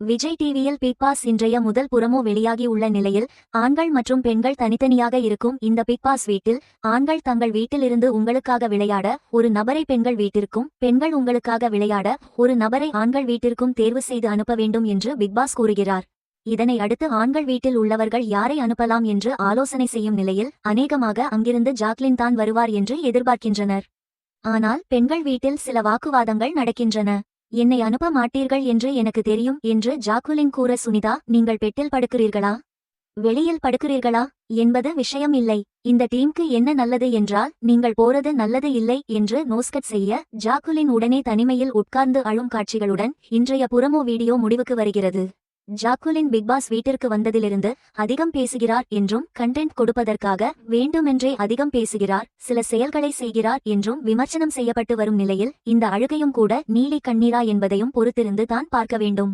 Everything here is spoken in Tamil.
விஜய் டிவியில் பிக் பாஸ் இன்றைய முதல் புறமோ வெளியாகி உள்ள நிலையில் ஆண்கள் மற்றும் பெண்கள் தனித்தனியாக இருக்கும் இந்த பிக் பாஸ் வீட்டில் ஆண்கள் தங்கள் வீட்டிலிருந்து உங்களுக்காக விளையாட ஒரு நபரை பெண்கள் வீட்டிற்கும் பெண்கள் உங்களுக்காக விளையாட ஒரு நபரை ஆண்கள் வீட்டிற்கும் தேர்வு செய்து அனுப்ப வேண்டும் என்று பிக் பாஸ் கூறுகிறார். இதனை அடுத்து ஆண்கள் வீட்டில் உள்ளவர்கள் யாரை அனுப்பலாம் என்று ஆலோசனை செய்யும் நிலையில் அநேகமாக அங்கிருந்து ஜாக்லின் தான் வருவார் என்று எதிர்பார்க்கின்றனர். ஆனால் பெண்கள் வீட்டில் சில வாக்குவாதங்கள் நடக்கின்றன. என்னை அனுப்ப மாட்டீர்கள் என்று எனக்கு தெரியும் என்று ஜாக்குலின் கூற சுனிதா நீங்கள் பெட்டில் படுக்கிறீர்களா? வெளியில் படுக்கிறீர்களா? என்பது விஷயம் இல்லை. இந்த டீமுக்கு என்ன நல்லது என்றால் நீங்கள் போறது நல்லது இல்லை என்று நோஸ்கட் செய்ய ஜாக்குலின் உடனே தனிமையில் உட்கார்ந்து அழும் காட்சிகளுடன் இன்றைய புறமோ வீடியோ முடிவுக்கு வருகிறது. ஜாக்குலின் பிக்பாஸ் வீட்டிற்கு வந்ததிலிருந்து அதிகம் பேசுகிறார் என்றும் கண்டென்ட் கொடுப்பதற்காக வேண்டுமென்றே அதிகம் பேசுகிறார் சில செயல்களை செய்கிறார் என்றும் விமர்சனம் செய்யப்பட்டு வரும் நிலையில் இந்த அழுகையும் கூட நீலி கண்ணீரா என்பதையும் பொறுத்திருந்து தான் பார்க்க வேண்டும்.